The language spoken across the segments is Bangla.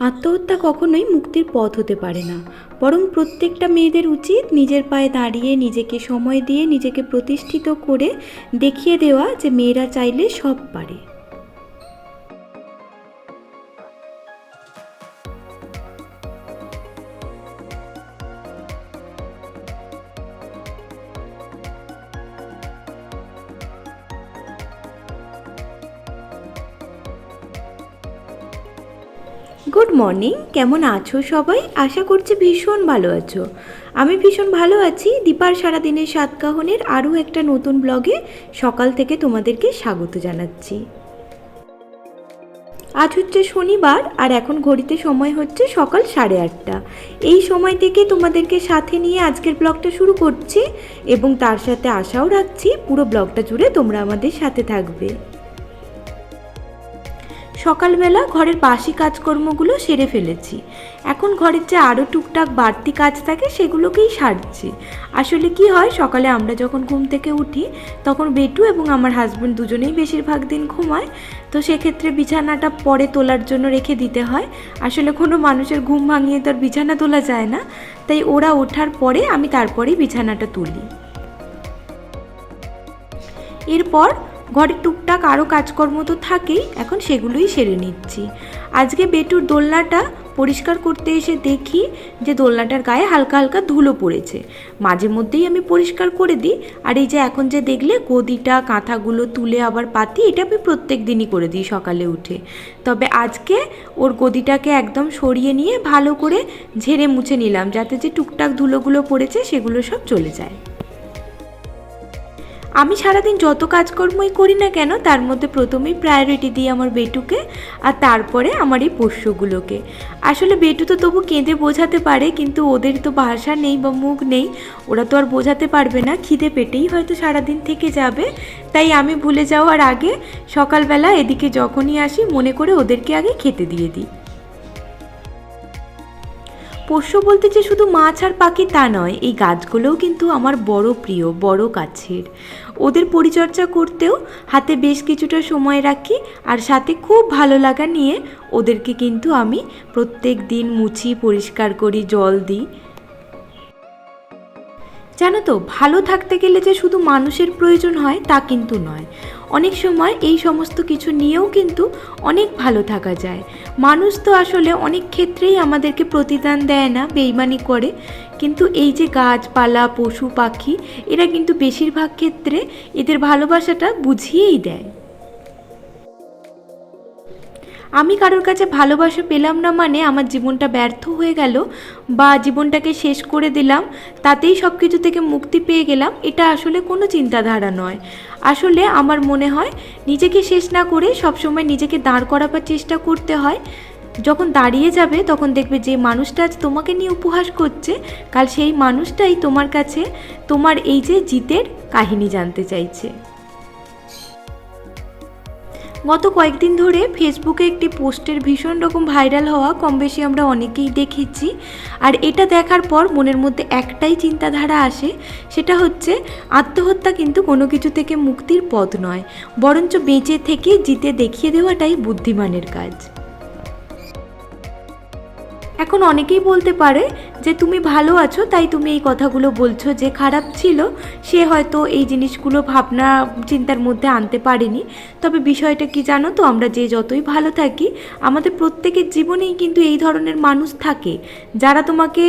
আত্মহত্যা কখনোই মুক্তির পথ হতে পারে না। বরং প্রত্যেকটা মেয়েদের উচিত নিজের পায়ে দাঁড়িয়ে নিজেকে সময় দিয়ে নিজেকে প্রতিষ্ঠিত করে দেখিয়ে দেওয়া যে মেয়েরা চাইলে সব পারে। গুড মর্নিং কেমন আছো সবাই? আশা করছি ভীষণ ভালো আছো। আমি ভীষণ ভালো আছি। দীপার সারাদিনের সাতকাহনের আরও একটা নতুন ব্লগে সকাল থেকে তোমাদেরকে স্বাগত জানাচ্ছি। আজ হচ্ছে শনিবার আর এখন ঘড়িতে সময় হচ্ছে সকাল সাড়ে আটটা। এই সময় থেকে তোমাদেরকে সাথে নিয়ে আজকের ব্লগটা শুরু করছি এবং তার সাথে আশাও রাখছি পুরো ব্লগটা জুড়ে তোমরা আমাদের সাথে থাকবে। সকালবেলা ঘরের বাসি কাজকর্মগুলো সেরে ফেলেছি। এখন ঘরের যে আরও টুকটাক বাড়তি কাজ থাকে সেগুলোকেই সারছি। আসলে কি হয়, সকালে আমরা যখন ঘুম থেকে উঠি, তখন বেটু এবং আমার হাজব্যান্ড দুজনেই বেশিরভাগ দিন ঘুমায়। তো সেক্ষেত্রে বিছানাটা পরে তোলার জন্য রেখে দিতে হয়। আসলে কোনো মানুষের ঘুম ভাঙিয়ে তো আর বিছানা তোলা যায় না। তাই ওরা ওঠার পরে আমি তারপরেই বিছানাটা তুলি। এরপর ঘরে টুকটাক আরও কাজকর্ম তো থাকেই, এখন সেগুলোই সেরে নিচ্ছি। আজকে বেটুর দোলনাটা পরিষ্কার করতে এসে দেখি যে দোলনাটার গায়ে হালকা হালকা ধুলো পড়েছে। মাঝে মধ্যেই আমি পরিষ্কার করে দিই, আর এই যে এখন যে দেখলে গদিটা, কাঁথাগুলো তুলে আবার পাতি, এটা আমি প্রত্যেক দিনই করে দিই সকালে উঠে। তবে আজকে ওর গদিটাকে একদম সরিয়ে নিয়ে ভালো করে ঝেড়ে মুছে নিলাম, যাতে যে টুকটাক ধুলোগুলো পড়েছে সেগুলো সব চলে যায়। আমি সারাদিন যত কাজকর্মই করি না কেন, তার মধ্যে প্রথমেই প্রায়োরিটি দিই আমার বেটুকে আর তারপরে আমার এই পোষ্যগুলোকে। আসলে বেটু তো তবু কেঁদে বোঝাতে পারে, কিন্তু ওদের তো ভাষা নেই বা মুখ নেই, ওরা তো আর বোঝাতে পারবে না, খিদে পেটেই হয়তো সারাদিন থেকে যাবে। তাই আমি ভুলে যাওয়ার আগে সকালবেলা এদিকে যখনই আসি, মনে করে ওদেরকে আগে খেতে দিয়ে দিই। পোষ্য বলতে যে শুধু মাছ আর পাখি তা নয়, এই গাছগুলোও কিন্তু আমার বড় প্রিয়, বড় কাছের ওদের পরিচর্যা করতেও হাতে বেশ কিছুটা সময় রাখি আর সাথে খুব ভালো লাগা নিয়ে ওদেরকে কিন্তু আমি প্রত্যেক দিন মুছি, পরিষ্কার করি, জল দিই। জানো তো, ভালো থাকতে গেলে যে শুধু মানুষের প্রয়োজন হয় তা কিন্তু নয়। অনেক সময় এই সমস্ত কিছু নিয়েও কিন্তু অনেক ভালো থাকা যায়। মানুষ তো আসলে অনেক ক্ষেত্রেই আমাদেরকে প্রতিদান দেয় না, বেইমানি করে। কিন্তু এই যে গাছপালা, পশু, পাখি, এরা কিন্তু বেশিরভাগ ক্ষেত্রে এদের ভালোবাসাটা বুঝিয়েই দেয়। আমি কারোর কাছে ভালোবাসা পেলাম না মানে আমার জীবনটা ব্যর্থ হয়ে গেল বা জীবনটাকে শেষ করে দিলাম, তাতেই সব কিছু থেকে মুক্তি পেয়ে গেলাম, এটা আসলে কোনো চিন্তাধারা নয়। আসলে আমার মনে হয় নিজেকে শেষ না করে সবসময় নিজেকে দাঁড় করাবার চেষ্টা করতে হয়। যখন দাঁড়িয়ে যাবে, তখন দেখবে যে মানুষটা আজ তোমাকে নিয়ে উপহাস করছে, কাল সেই মানুষটাই তোমার কাছে তোমার এই যে জিতের কাহিনী জানতে চাইছে। গত কয়েকদিন ধরে ফেসবুকে একটি পোস্টের ভীষণ রকম ভাইরাল হওয়া কম বেশি আমরা অনেকেই দেখেছি। আর এটা দেখার পর মনের মধ্যে একটাই চিন্তাধারা আসে, সেটা হচ্ছে আত্মহত্যা কিন্তু কোনো কিছু থেকে মুক্তির পথ নয়, বরঞ্চ বেঁচে থেকে জিতে দেখিয়ে দেওয়াটাই বুদ্ধিমানের কাজ। এখন অনেকেই বলতে পারে যে তুমি ভালো আছো, তাই তুমি এই কথাগুলো বলছো যে খারাপ ছিল, সে হয়তো এই জিনিসগুলো ভাবনা, চিন্তার মধ্যে আনতে পারেনি। তবে বিষয়টা কি জানো তো, আমরা যে যতই ভালো থাকি, আমাদের প্রত্যেকের জীবনেই কিন্তু এই ধরনের মানুষ থাকে। যারা তোমাকে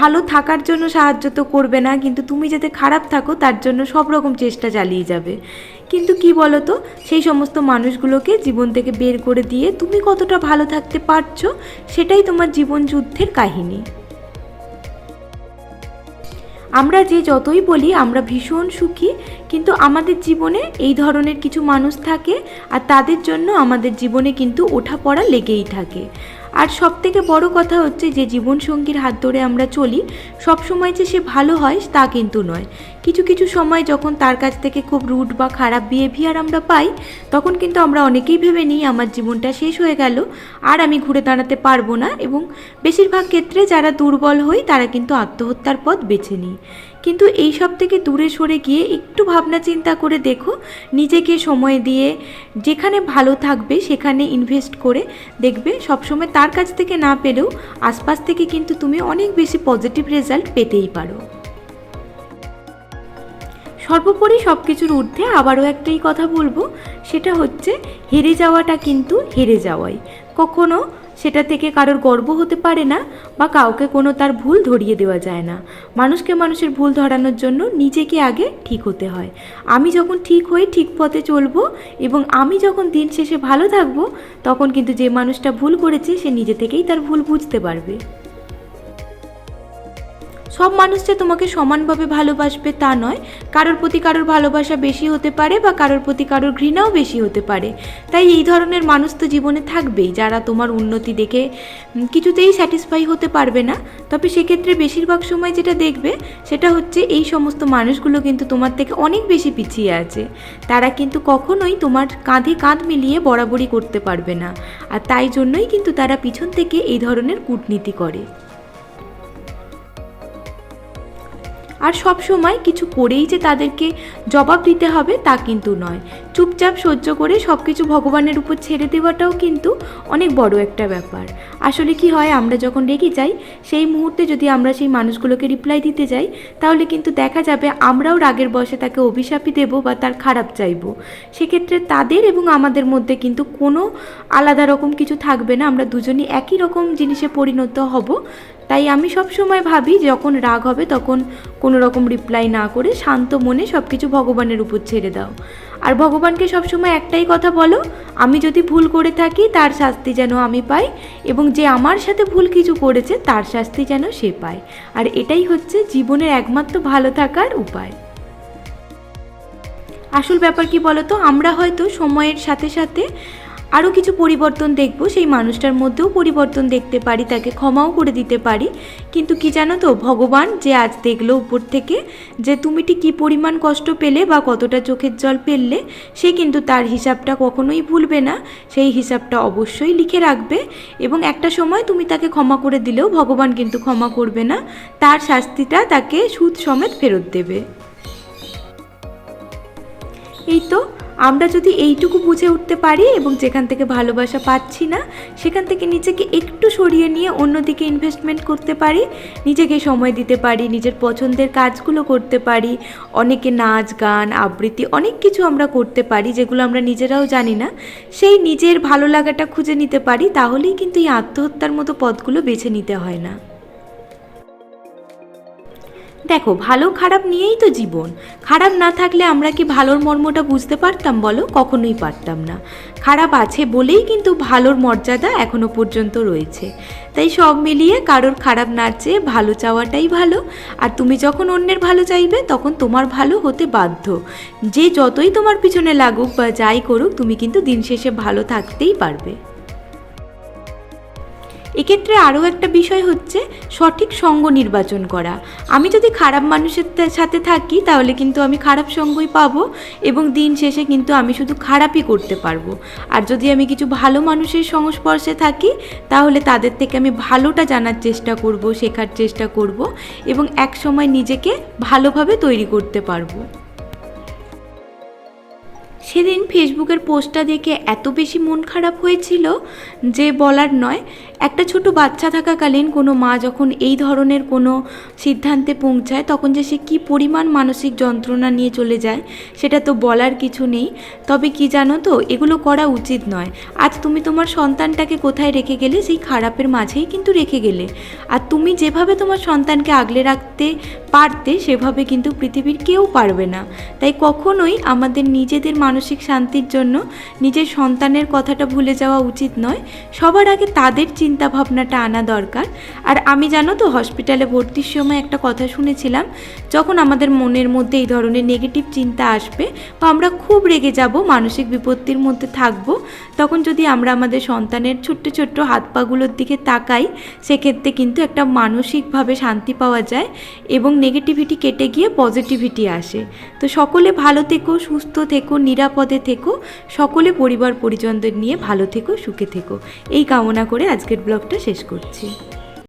ভালো থাকার জন্য সাহায্য তো করবে না, কিন্তু তুমি যাতে খারাপ থাকো, তার জন্য সব রকম চেষ্টা চালিয়ে যাবে। কিন্তু কি বলো তো সেই সমস্ত মানুষগুলোকে জীবন থেকে বের করে দিয়ে তুমি কতটা ভালো থাকতে পারছ, সেটাই তোমার জীবন যুদ্ধের কাহিনী। আমরা যে যতই বলি, আমরা ভীষণ সুখী, কিন্তু আমাদের জীবনে এই ধরনের কিছু মানুষ থাকে, আর তাদের জন্য আমাদের জীবনে কিন্তু ওঠা পড়া লেগেই থাকে। আর সব থেকে বড় কথা হচ্ছে যে জীবনসঙ্গীর হাত ধরে আমরা চলি সব সময় যে সে ভালো হয় তা কিন্তু নয়। কিছু কিছু সময় যখন তার কাছ থেকে খুব রুট বা খারাপ বিহেভিয়ার আমরা পাই, তখন কিন্তু আমরা অনেকেই ভেবে নিই আমার জীবনটা শেষ হয়ে গেল, আর আমি ঘুরে দাঁড়াতে পারব না। এবং বেশিরভাগ ক্ষেত্রে যারা দুর্বল হই, তারা কিন্তু আত্মহত্যার পথ বেছে নিই। কিন্তু এই সব থেকে দূরে সরে গিয়ে একটু ভাবনা চিন্তা করে দেখো। নিজেকে সময় দিয়ে যেখানে ভালো থাকবে সেখানে ইনভেস্ট করে দেখবে। সবসময় তার কাছ থেকে না পেলেও আশপাশ থেকে কিন্তু তুমি অনেক বেশি পজিটিভ রেজাল্ট পেতেই পারো। সর্বোপরি সব কিছুর ঊর্ধ্বে আবারও একটাই কথা বলব, সেটা হচ্ছে হেরে যাওয়াটা কিন্তু হেরে যাওয়াই। কখনো সেটা থেকে কারোর গর্ব হতে পারে না বা কাউকে কোনো তার ভুল ধরিয়ে দেওয়া যায় না। মানুষকে মানুষের ভুল ধরানোর জন্য নিজেকে আগে ঠিক হতে হয়। আমি যখন ঠিক হয়ে ঠিক পথে চলবো এবং আমি যখন দিন শেষে ভালো থাকব, তখন কিন্তু যে মানুষটা ভুল করেছে, সে নিজে থেকেই তার ভুল বুঝতে পারবে। সব মানুষ যে তোমাকে সমানভাবে ভালোবাসবে তা নয়। কারোর প্রতি কারোর ভালোবাসা বেশি হতে পারে বা কারোর প্রতি কারোর ঘৃণাও বেশি হতে পারে। তাই এই ধরনের মানুষ তো জীবনে থাকবেই, যারা তোমার উন্নতি দেখে কিছুতেই স্যাটিসফাই হতে পারবে না। তবে সেক্ষেত্রে বেশিরভাগ সময় যেটা দেখবে, সেটা হচ্ছে এই সমস্ত মানুষগুলো কিন্তু তোমার থেকে অনেক বেশি পিছিয়ে আছে। তারা কিন্তু কখনোই তোমার কাঁধে কাঁধ মিলিয়ে বরাবরই করতে পারবে না। আর তাই জন্যই কিন্তু তারা পিছন থেকে এই ধরনের কূটনীতি করে। আর সব সময় কিছু করেই যে তাদেরকে জবাব দিতে হবে তা কিন্তু নয়। চুপচাপ সহ্য করে সব কিছু ভগবানের উপর ছেড়ে দেওয়াটাও কিন্তু অনেক বড় একটা ব্যাপার। আসলে কি হয়, আমরা যখন রেগে যাই, সেই মুহূর্তে যদি আমরা সেই মানুষগুলোকে রিপ্লাই দিতে যাই, তাহলে কিন্তু দেখা যাবে আমরাও রাগের বসে তাকে অভিশাপই দেব বা তার খারাপ চাইব। সেক্ষেত্রে তাদের এবং আমাদের মধ্যে কিন্তু কোনো আলাদা রকম কিছু থাকবে না। আমরা দুজনই একই রকম জিনিসে পরিণত হব। তাই আমি সব সময় ভাবি যখন রাগ হবে তখন কোনো রকম রিপ্লাই না করে শান্ত মনে সব কিছু ভগবানের উপর ছেড়ে দাও। আর ভগবানকে সবসময় একটাই কথা বলো, আমি যদি ভুল করে থাকি তার শাস্তি যেন আমি পাই এবং যে আমার সাথে ভুল কিছু করেছে তার শাস্তি যেন সে পায়। আর এটাই হচ্ছে জীবনের একমাত্র ভালো থাকার উপায়। আসল ব্যাপার কি বলতো? আমরা হয়তো সময়ের সাথে সাথে আরও কিছু পরিবর্তন দেখব, সেই মানুষটার মধ্যেও পরিবর্তন দেখতে পারি, তাকে ক্ষমাও করে দিতে পারি। কিন্তু কি জানো তো, ভগবান যে আজ দেখল উপর থেকে, যে তুমি ঠিক কী পরিমাণ কষ্ট পেলে বা কতটা চোখের জল ফেললে সে কিন্তু তার হিসাবটা কখনোই ভুলবে না। সেই হিসাবটা অবশ্যই লিখে রাখবে এবং একটা সময় তুমি তাকে ক্ষমা করে দিলেও ভগবান কিন্তু ক্ষমা করবে না, তার শাস্তিটা তাকে সুদ সমেত ফেরত দেবে। এই তো আমরা যদি এইটুকু বুঝে উঠতে পারি এবং যেখান থেকে ভালোবাসা পাচ্ছি না, সেখান থেকে নিজেকে একটু সরিয়ে নিয়ে অন্যদিকে ইনভেস্টমেন্ট করতে পারি, নিজেকে সময় দিতে পারি, নিজের পছন্দের কাজগুলো করতে পারি, অনেকে নাচ, গান, আবৃত্তি অনেক কিছু আমরা করতে পারি যেগুলো আমরা নিজেরাও জানি না। সেই নিজের ভালো লাগাটা খুঁজে নিতে পারি, তাহলেই কিন্তু এই আত্মহত্যার মতো পথগুলো বেছে নিতে হয় না। দেখো, ভালো খারাপ নিয়েই তো জীবন। খারাপ না থাকলে আমরা কি ভালোর মর্মটা বুঝতে পারতাম বলো? কখনোই পারতাম না। খারাপ আছে বলেই কিন্তু ভালোর মর্যাদা এখনও পর্যন্ত রয়েছে। তাই সব মিলিয়ে কারোর খারাপ না চেয়ে ভালো চাওয়াটাই ভালো। আর তুমি যখন অন্যের ভালো চাইবে, তখন তোমার ভালো হতে বাধ্য। যে যতই তোমার পিছনে লাগুক বা যাই করুক, তুমি কিন্তু দিন শেষে ভালো থাকতেই পারবে। এক্ষেত্রে আরও একটা বিষয় হচ্ছে সঠিক সঙ্গ নির্বাচন করা। আমি যদি খারাপ মানুষের সাথে থাকি তাহলে কিন্তু আমি খারাপ সঙ্গই পাবো এবং দিন শেষে কিন্তু আমি শুধু খারাপই করতে পারব। আর যদি আমি কিছু ভালো মানুষের সংস্পর্শে থাকি তাহলে তাদের থেকে আমি ভালোটা জানার চেষ্টা করব, শেখার চেষ্টা করব এবং এক সময় নিজেকে ভালোভাবে তৈরি করতে পারব। সেদিন ফেসবুকের পোস্টটা দেখে এত বেশি মন খারাপ হয়েছিল যে বলার নয়। একটা ছোট বাচ্চা থাকাকালীন কোনো মা যখন এই ধরনের কোনো সিদ্ধান্তে পৌঁছায়, তখন যে সে কী পরিমাণ মানসিক যন্ত্রণা নিয়ে চলে যায়, সেটা তো বলার কিছু নেই। তবে কি জানো তো, এগুলো করা উচিত নয়। আজ তুমি তোমার সন্তানটাকে কোথায় রেখে গেলে, সেই খারাপের মাঝেই কিন্তু রেখে গেলে। আর তুমি যেভাবে তোমার সন্তানকে আগলে রাখতে পারতে, সেভাবে কিন্তু পৃথিবীর কেউ পারবে না। তাই কখনোই আমাদের নিজেদের মানসিক শান্তির জন্য নিজের সন্তানের কথাটা ভুলে যাওয়া উচিত নয়। সবার আগে তাদের চিন্তা ভাবনাটা আনা দরকার। আর আমি জানো তো হসপিটালে ভর্তির সময় একটা কথা শুনেছিলাম, যখন আমাদের মনের মধ্যে এই ধরনের নেগেটিভ চিন্তা আসবে বা আমরা খুব রেগে যাব, মানসিক বিপত্তির মধ্যে থাকব। তখন যদি আমরা আমাদের সন্তানের ছোট্ট ছোট্ট হাত পাগুলোর দিকে তাকাই, সেক্ষেত্রে কিন্তু একটা মানসিকভাবে শান্তি পাওয়া যায় এবং নেগেটিভিটি কেটে গিয়ে পজিটিভিটি আসে। তো সকলে ভালো থেকো, সুস্থ থেকো, নিরাপদে থেকো, সকলে পরিবার পরিজনদের নিয়ে ভালো থেকো, সুখে থেকো। এই কামনা করে আজকের ব্লগটা শেষ করছি।